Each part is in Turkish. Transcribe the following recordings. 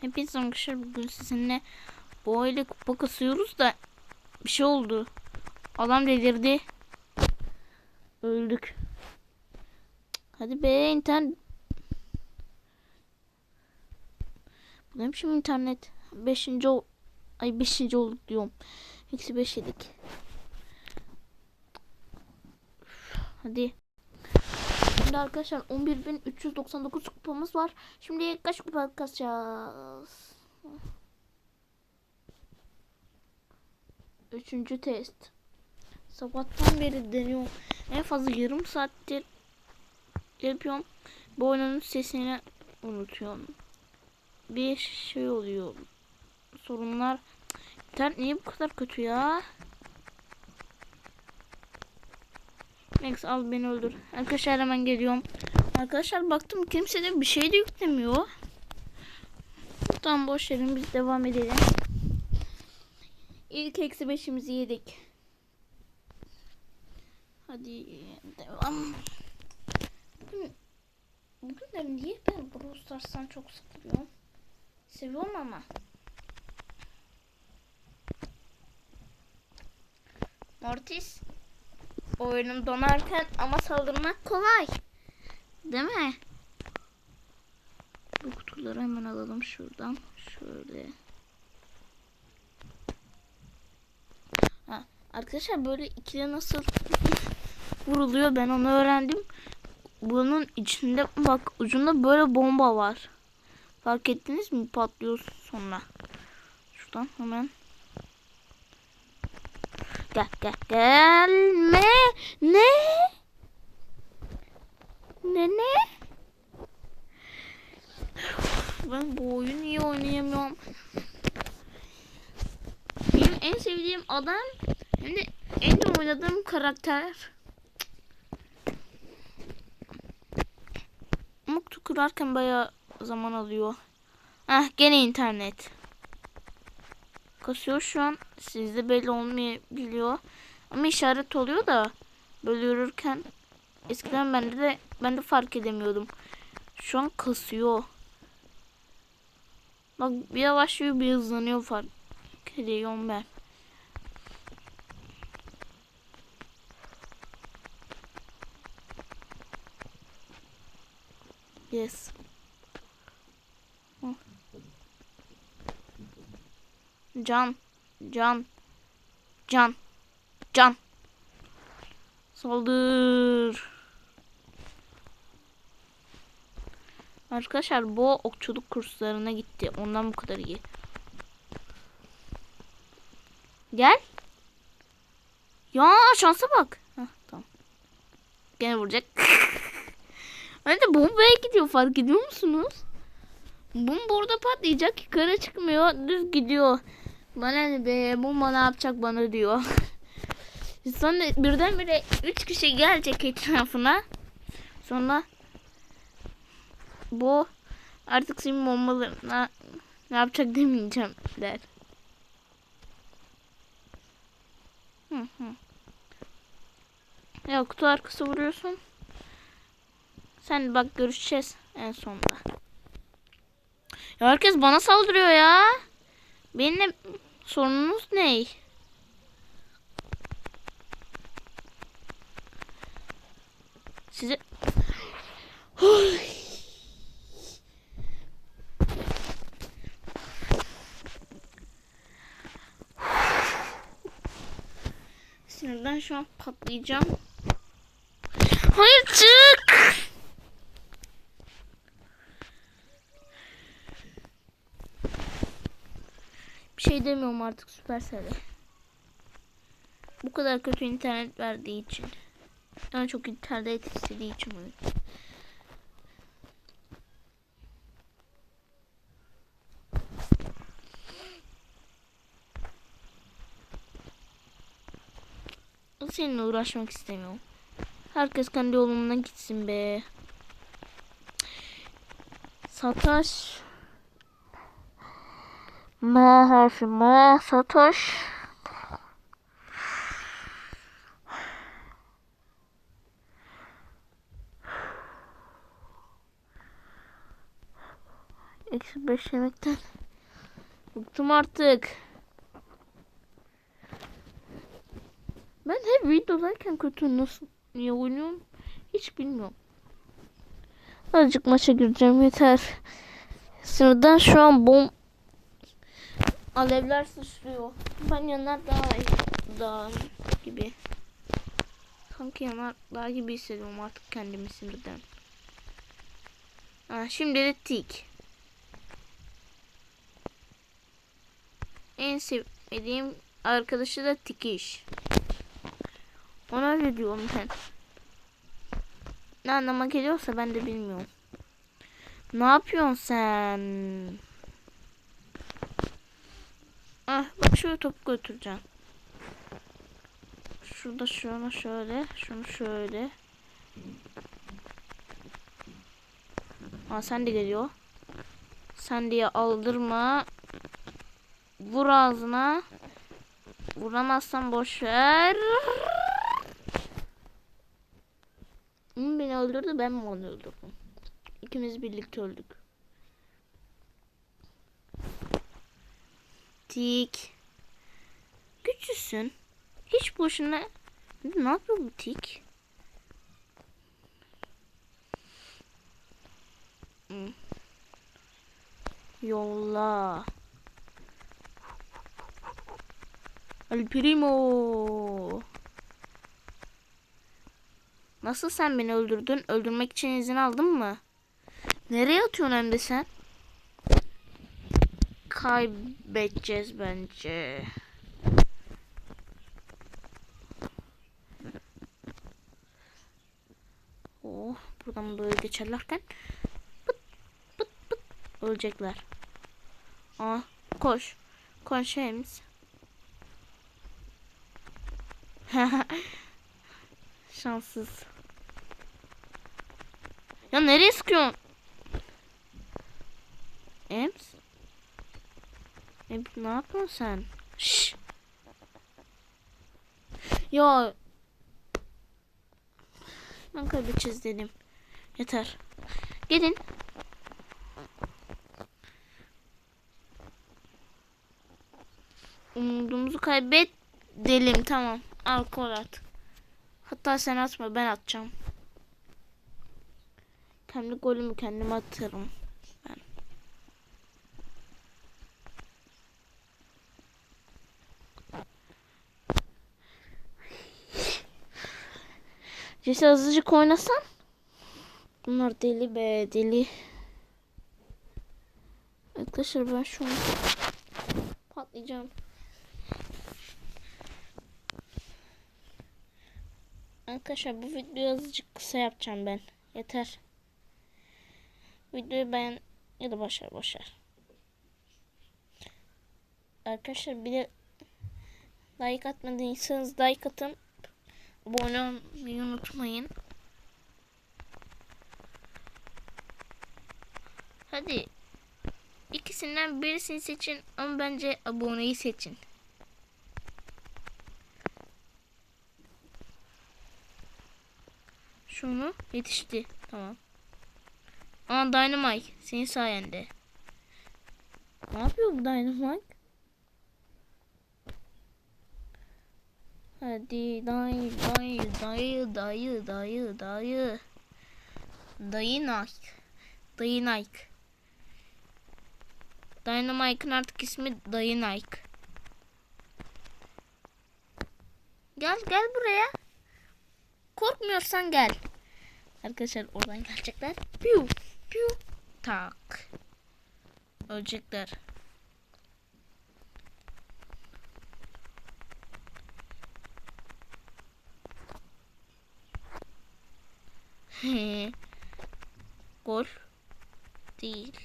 Hepiniz arkadaşlar bugün sizinle ile kupa kasıyoruz da bir şey oldu. Adam delirdi. Öldük. Hadi be internet. Bu ne biçim internet? Beşinci ol Ay beşinci olduk diyorum. Eksi beş yedik. Hadi. Şimdi arkadaşlar 11.399 kupamız var. Şimdi kaç kupa kasacağız? Üçüncü test. Sabahtan beri deniyorum. En fazla yarım saattir yapıyorum. Bu oyunun sesini unutuyorum. Bir şey oluyor. Sorunlar. İnternet niye bu kadar kötü ya? Max al beni öldür. Arkadaşlar hemen geliyorum. Arkadaşlar baktım kimse de bir şey de yüklemiyor. Tamam boş verin biz devam edelim. İlk eksi beşimizi yedik. Hadi devam. Bugün, bugün de niye ben Brawl Stars'tan çok sıkılıyorum? Seviyorum ama. Mortis oyunum donarken ama saldırmak kolay. Değil mi? Bu kutuları hemen alalım şuradan. Şöyle. Ha, arkadaşlar böyle ikili nasıl vuruluyor ben onu öğrendim. Bunun içinde bak ucunda böyle bomba var. Fark ettiniz mi? Patlıyor sonra. Şuradan hemen Gel gel gelme. Ne? Ne ne? Ben bu oyunu iyi oynayamıyorum. Benim en sevdiğim adam hem de en oynadığım karakter. Ama kurarken bayağı zaman alıyor. Ah gene internet kasıyor şu an. Sizde belli olmayabiliyor. Ama işaret oluyor da böyle yürürken eskiden bende de ben de fark edemiyordum. Şu an kasıyor. Bak bir yavaşlıyor bir hızlanıyor fark ediyorum ben. Yes. Can. Can. Can. Can. Saldır. Arkadaşlar bu okçuluk kurslarına gitti. Ondan bu kadar iyi. Gel. Ya şansa bak. Heh, tamam. Gene vuracak. Hani de bombaya gidiyor fark ediyor musunuz? Bomba burada patlayacak yukarı çıkmıyor düz gidiyor. Bana ne be bomba ne yapacak bana diyor. Sonra birdenbire üç kişi gelecek etrafına. Sonra bu artık senin bombalarına ne yapacak demeyeceğim der. Hı hı. Ya kutu arkası vuruyorsun. Sen bak görüşeceğiz en sonunda. Ya herkes bana saldırıyor ya. Benimle sorununuz ne? Size Sinirden şu an patlayacağım. Hayır çık. Bir şey demiyorum artık Supercell'e. Bu kadar kötü internet verdiği için. Daha çok internet istediği için. Seninle uğraşmak istemiyorum. Herkes kendi yoluna gitsin be. Sataş. M harfi M Satoş. Eksi 5 yemekten. Bıktım artık. Ben hep videodayken kötü nasıl niye oynuyorum hiç bilmiyorum. Azıcık maça gireceğim yeter. Sınırdan şu an bom alevler sıçrıyor. Ben yanar daha daha gibi. Sanki yanar daha gibi hissediyorum artık kendimi sinirden. Ha, şimdi de tik. En sevdiğim arkadaşı da tikiş. Ona ne diyorum ben? Ne anlama geliyorsa ben de bilmiyorum. Ne yapıyorsun sen? Ah bak şöyle topu götüreceğim. Şurada şunu şöyle, şunu şöyle. Aa sen de geliyor. Sen diye aldırma. Vur ağzına. Vuramazsan boş ver. Beni öldürdü ben mi onu öldürdüm? İkimiz birlikte öldük. Tik. Güçlüsün. Hiç boşuna... Ne yapıyor bu tik? Hmm. Yolla. El Primo. Nasıl sen beni öldürdün? Öldürmek için izin aldın mı? Nereye atıyorsun hem de sen? Kaybedeceğiz bence. Oh, buradan böyle geçerlerken pıt pıt pıt ölecekler. Aa, koş. Koş James. Şanssız. Ya nereye sıkıyorsun? Ems? Ems ne yapıyorsun sen? Şşş. Ya. Ben kaybedeceğiz dedim. Yeter. Gelin. Umudumuzu kaybedelim. Tamam. Alkol at. Hatta sen atma ben atacağım. Kendi golümü kendim atarım. Jesse azıcık oynasan. Bunlar deli be deli. Arkadaşlar ben şu an patlayacağım. Arkadaşlar bu videoyu azıcık kısa yapacağım ben. Yeter. Videoyu beğen ya da başar başar. Arkadaşlar bir de like atmadıysanız like atın. Abone olmayı unutmayın. Hadi. İkisinden birisini seçin ama bence aboneyi seçin. Şunu yetişti. Tamam. Aa Dynamite senin sayende. Ne yapıyor bu Dynamite? Hadi dayı dayı dayı dayı dayı dayı. Dayı Nike. Dayı Nike. Dynamite'ın artık ismi Dayı Nike. Gel gel buraya. Korkmuyorsan gel. Arkadaşlar oradan gelecekler. Piu piu tak. Ölecekler. Gol değil.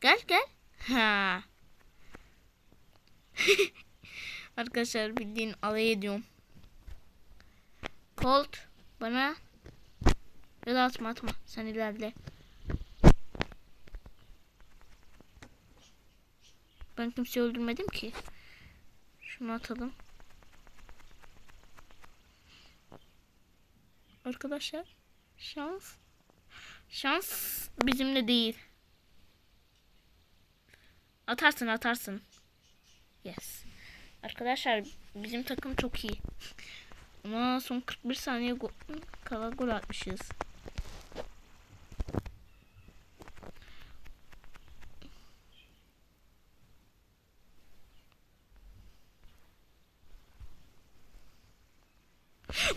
Gel gel. Ha. Arkadaşlar bildiğin alay ediyorum. Colt bana da atma atma sen ilerle. Ben kimseyi öldürmedim ki. Şunu atalım. Arkadaşlar şans şans bizimle değil. Atarsın atarsın. Yes. Arkadaşlar bizim takım çok iyi. Ama son 41 saniye go kala gol atmışız.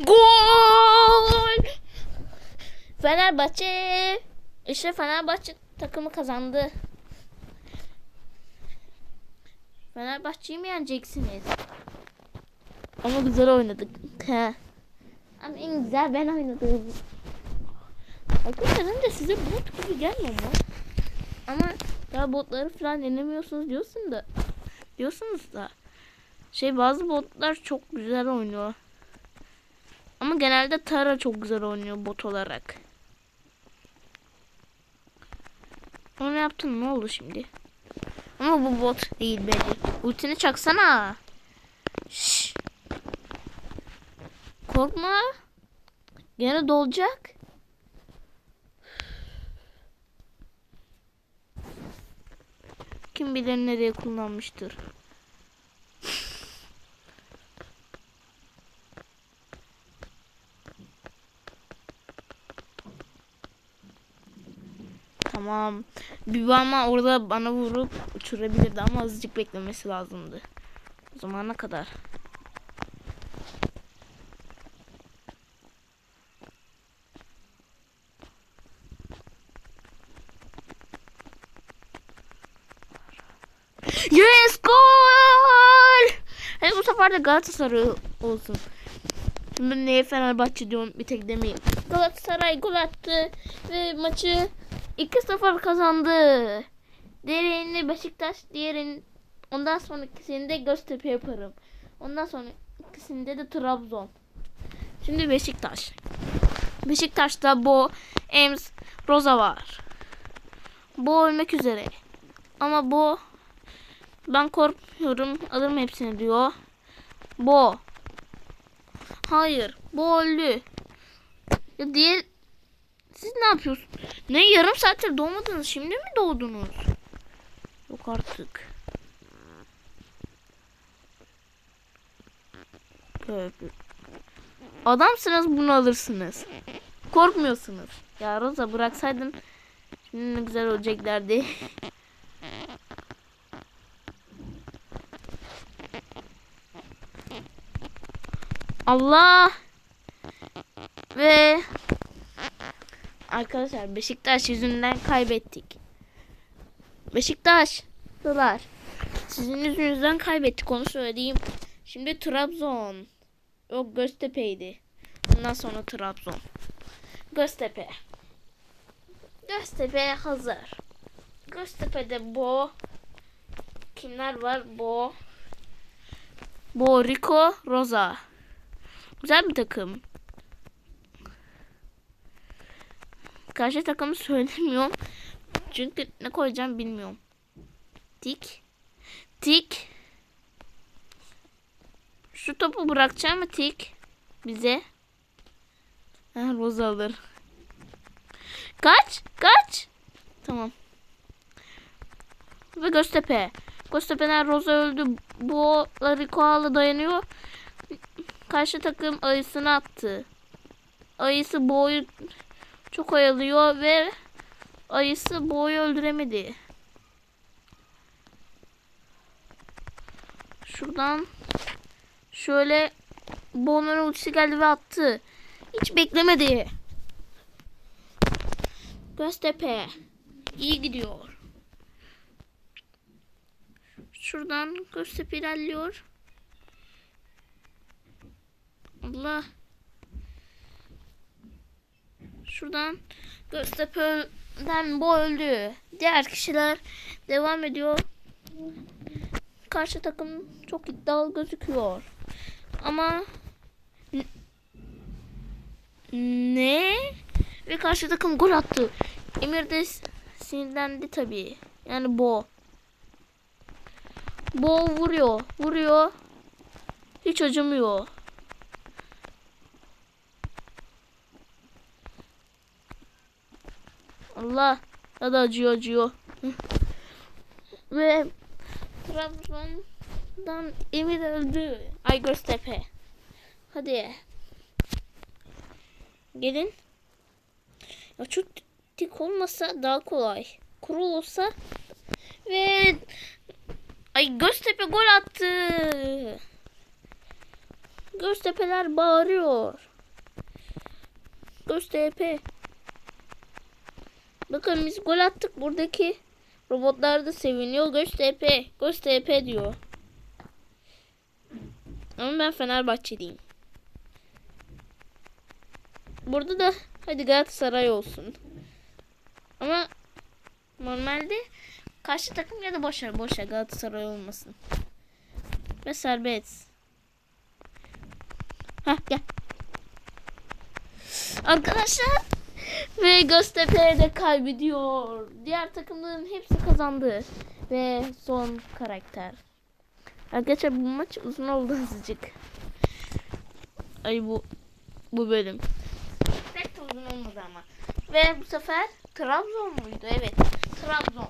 Gol! Fenerbahçe. İşte Fenerbahçe takımı kazandı. Fenerbahçe'yi mi yeneceksiniz? Ama güzel oynadık. He. Ama en güzel ben oynadım. Arkadaşlar de size bot gibi gelmiyor mu? Ama ya botları falan denemiyorsunuz diyorsun da. Diyorsunuz da. Şey bazı botlar çok güzel oynuyor. Ama genelde Tara çok güzel oynuyor bot olarak. Onu yaptın ne oldu şimdi? Ama bu bot değil belli. Ultini çaksana. Şş. Korkma. Gene dolacak. Kim bilir nereye kullanmıştır. Tamam. Bir ama orada bana vurup uçurabilirdi ama azıcık beklemesi lazımdı. O zamana kadar. Yes gol! Hani bu sefer de Galatasaray olsun. Şimdi neye Fenerbahçe diyorum bir tek demeyeyim. Galatasaray gol attı ve maçı 2-0 kazandı. Diğerini Beşiktaş, diğerini ondan sonra ikisini de Göztepe yaparım. Ondan sonra ikisinde de Trabzon. Şimdi Beşiktaş. Beşiktaş'ta Bo, Ems, Roza var. Bo ölmek üzere. Ama Bo ben korkmuyorum alırım hepsini diyor. Bo. Hayır. Bo öldü. Ya diğer siz ne yapıyorsunuz? Ne yarım saattir doğmadınız şimdi mi doğdunuz? Yok artık. Böyle. Adamsınız bunu alırsınız. Korkmuyorsunuz. Ya Rosa bıraksaydın şimdi ne güzel olacaklardı. Allah ve arkadaşlar Beşiktaş yüzünden kaybettik. Beşiktaş dolar. Sizin yüzünüzden kaybettik onu söyleyeyim. Şimdi Trabzon. Yok Göztepe'ydi. Ondan sonra Trabzon. Göztepe. Göztepe hazır. Göztepe'de Bo. Kimler var? Bo. Bo, Rico, Rosa. Güzel bir takım. Karşı takımı söylemiyorum. Çünkü ne koyacağım bilmiyorum. Tik. Tik. Şu topu bırakacağım mı tik? Bize. Ha, Roza alır. Kaç. Kaç. Tamam. Ve Göztepe. Göztepe'den Roza öldü. Bu Rico'la dayanıyor. Karşı takım ayısını attı. Ayısı boyu çok oyalıyor ve ayısı boyu öldüremedi. Şuradan şöyle Boğmanın ultisi geldi ve attı. Hiç beklemedi. Göztepe. iyi gidiyor. Şuradan Göztepe ilerliyor. Allah. Şuradan Göztepe'den bu öldü. Diğer kişiler devam ediyor. Karşı takım çok iddialı gözüküyor. Ama ne? Ve karşı takım gol attı. Emir de sinirlendi tabii. Yani Bo. Bo vuruyor. Vuruyor. Hiç acımıyor. Allah. Ya da acıyor acıyor. Ve Trabzon'dan Emir öldü. Ay Göztepe. Hadi. Gelin. Ya şu tik olmasa daha kolay. Kurul olsa ve Ay Göztepe gol attı. Göztepeler bağırıyor. Göztepe. Bakın biz gol attık. Buradaki robotlar da seviniyor. Göztepe. Göztepe diyor. Ama ben Fenerbahçeliyim. Burada da hadi Galatasaray olsun. Ama normalde karşı takım ya da boşver boşver Galatasaray olmasın. Ve serbest. Hah gel. Arkadaşlar ve Göztepe de kaybediyor. Diğer takımların hepsi kazandı. Ve son karakter. Arkadaşlar bu maç uzun oldu azıcık. Ay bu bu bölüm. Pek de uzun olmadı ama. Ve bu sefer Trabzon muydu? Evet. Trabzon.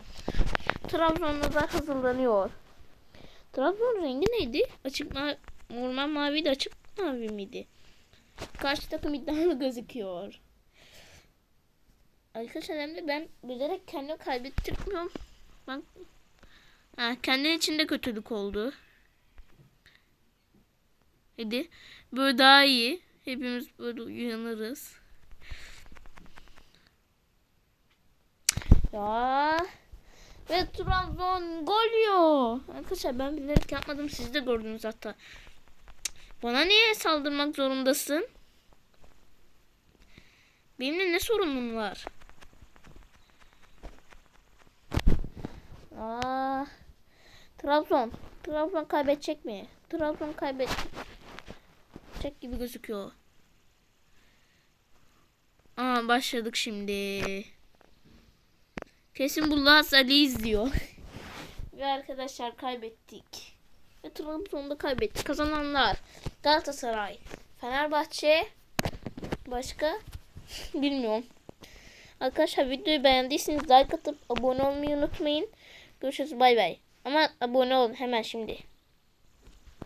Trabzon'da da hazırlanıyor. Trabzon rengi neydi? Açık mavi, orman maviydi, açık mavi miydi? Karşı takım iddialı gözüküyor. Arkadaşlar hem de ben bilerek kendimi kaybettirmiyorum. Bak. Ha, kendi içinde kötülük oldu. Hadi. Böyle daha iyi. Hepimiz böyle uyanırız. Ya. Ve Trabzon gol yiyor. Arkadaşlar ben bilerek yapmadım. Siz de gördünüz hatta. Bana niye saldırmak zorundasın? Benimle ne sorunun var? Aa, Trabzon. Trabzon kaybedecek mi? Trabzon kaybedecek gibi gözüküyor. Aa başladık şimdi. Kesin bu Laz Ali izliyor. Ve arkadaşlar kaybettik. Ve Trabzon'da kaybettik. Kazananlar Galatasaray, Fenerbahçe, başka bilmiyorum. Arkadaşlar videoyu beğendiyseniz like atıp abone olmayı unutmayın. Görüşürüz bay bay. Ama abone olun hemen şimdi.